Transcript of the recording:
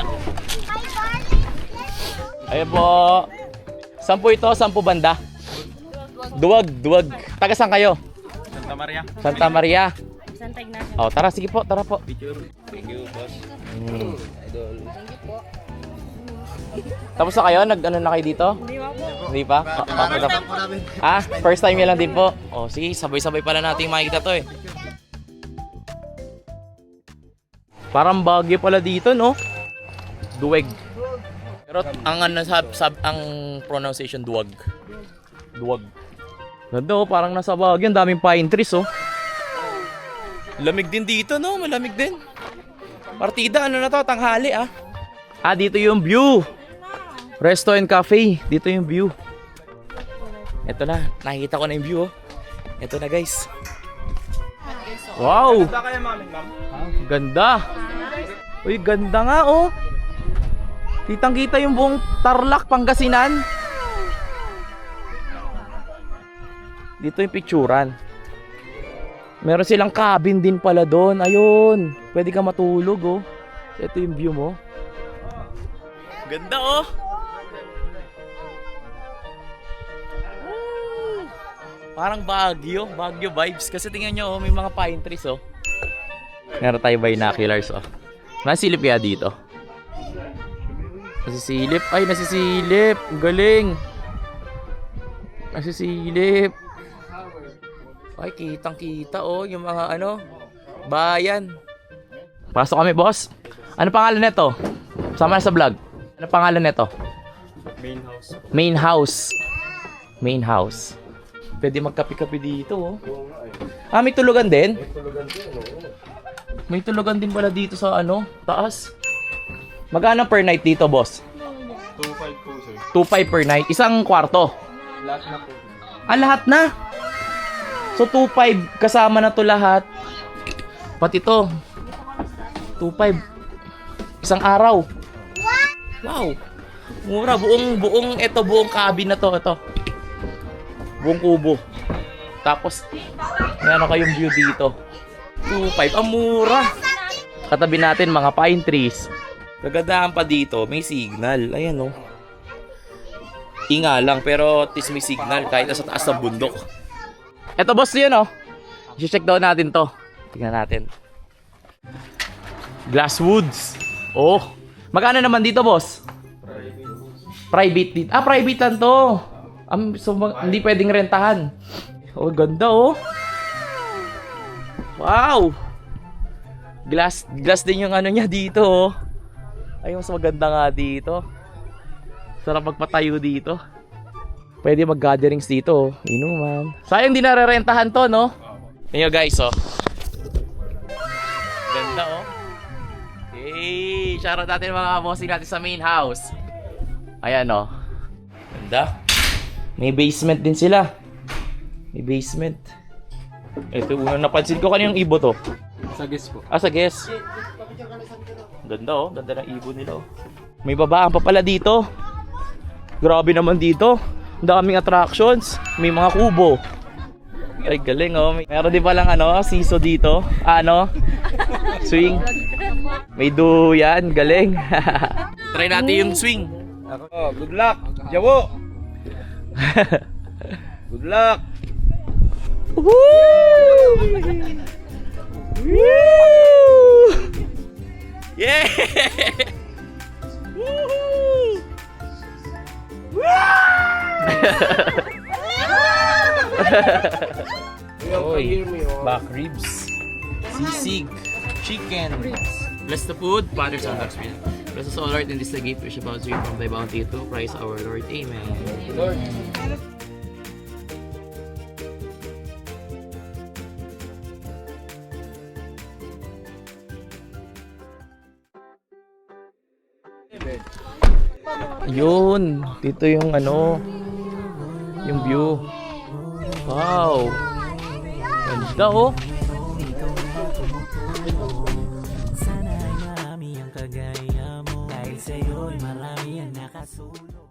Yeah. Ayan po. Saan po ito? Saan po banda? Duwag, duwag. Taga saan kayo? Santa Maria. Santa Maria. Santa Ignacio. Oh, tara, sige po, tara po. Picture. Thank you, boss. Mm. Idol. Tapos na kayo? Nag ano na kayo dito? Hindi ba po? Hindi pa? Pa- pa- pa- Ah, first time nyo lang din po. Oh, sige, sabay-sabay pala natin makikita to eh. Parang bagyo pala dito, no? Duweg. Pero ang ano sab, sab ang pronunciation duwag. Duwag. Ganda oh, parang nasa Baguio, ang daming pine trees oh. Lamig din dito, no? Malamig din. Partida, ano na to? Tanghali ah. Ah, dito yung view. Resto and cafe. Dito yung view. Ito na, nakikita ko na yung view oh. Ito na guys. Wow! Saan kayo, mami, ma'am? Ganda. Uy, ganda nga oh. Kitang kita yung buong Tarlac, Pangasinan. Dito yung picturan. Meron silang cabin din pala doon. Ayun. Pwede ka matulog oh. Ito yung view mo. Ganda oh. Woo! Parang Baguio, Baguio vibes. Kasi tingnan nyo, oh, may mga pine trees oh. Meron tayo binoculars oh. Nasilip kaya dito? Nasisilip? Ay, nasisilip! Galing! Nasisilip! Ay, kitang kita oh, yung mga ano, bayan. Pasok kami, boss. Ano pangalan nito? Sama na sa vlog. Ano pangalan nito? Main house. Main house. Main house. Pwede magkape-kape dito, oh. Ah, may tulugan din? May tulugan din pala dito sa ano, taas. Magkano per night dito, boss? 2.5 po, sir. 2.5 per night. Isang kwarto. Lahat na po. Ah, lahat na. So 2.5 kasama na to lahat. Pati to. 2.5. Isang araw. Wow. Mura buong buong ito buong cabin na to, ito. Buong kubo. Tapos may ano kayong view dito. 2.5. Ang mura. Katabi natin mga pine trees. Kagandahan pa dito, may signal. Ayan oh. Inga lang pero at least may signal kahit nasa taas ng bundok. Eto boss yun oh. I-check daw natin to. Tingnan natin. Glasswoods. Oh. Magkano naman dito boss? Private dito. Ah, private lang to. Um, so, hindi pwedeng rentahan. Oh, ganda oh. Wow. Glass, glass din yung ano niya dito oh. Ay, mas maganda nga dito. Sarap magpatayo dito. Pwede mag-gatherings dito, oh. inuman. Sayang di narerentahan to, no? Ayo guys, oh. Ganda, oh. Hey, shoutout natin mga bossing natin sa main house. Ayan, oh. Ganda. May basement din sila. May basement. Ito, unang napansin ko kanina yung ibo to. Sa guest po. Ah, sa guess. Ganda oh, ganda ng ibon nila oh. May babaan pa pala dito. Grabe naman dito. Ang daming attractions. May mga kubo. Ay, galing oh. May- Meron din palang ano, siso dito. Ah, ano? Swing. May duyan. Galing. Try natin yung swing. Ako, good luck. Jawo. Good luck. Woo! Woo! Yeah! Woohoo! Oy, back ribs, sisig, chicken. Bless the food, Father, Son, Holy Spirit. Bless us all, Lord, in this day, gift, which about you from thy bounty to Christ our Lord. Amen. Lord. Yun, dito yung ano, yung view. Wow. Ganda oh. Sana ay marami ang kagaya mo Dahil sa'yo'y marami ang nakasulong